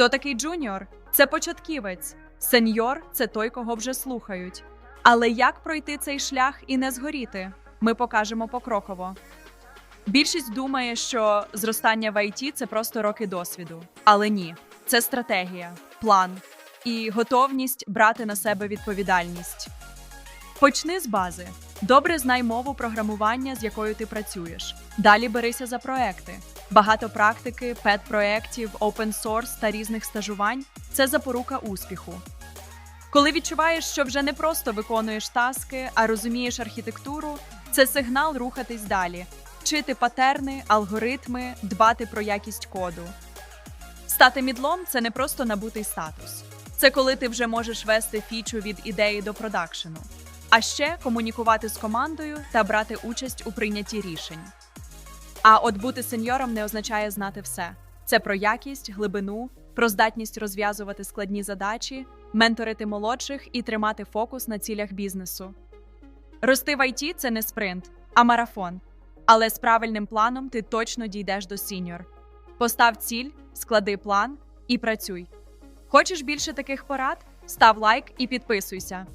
Хто такий джуніор? Це початківець. Сеньор це той, кого вже слухають. Але як пройти цей шлях і не згоріти? Ми покажемо покроково. Більшість думає, що зростання в ІТ – це просто роки досвіду. Але ні, це стратегія, план і готовність брати на себе відповідальність. Почни з бази. Добре знай мову програмування, з якою ти працюєш. Далі берися за проекти. Багато практики, пет-проєктів, open source та різних стажувань це запорука успіху. Коли відчуваєш, що вже не просто виконуєш таски, а розумієш архітектуру, це сигнал рухатись далі, вчити патерни, алгоритми, дбати про якість коду. Стати мідлом це не просто набутий статус. Це коли ти вже можеш вести фічу від ідеї до продакшену, а ще комунікувати з командою та брати участь у прийнятті рішень. А от бути сеньором не означає знати все. Це про якість, глибину, про здатність розв'язувати складні задачі, менторити молодших і тримати фокус на цілях бізнесу. Рости в ІТ – це не спринт, а марафон. Але з правильним планом ти точно дійдеш до сіньор. Постав ціль, склади план і працюй. Хочеш більше таких порад? Став лайк і підписуйся.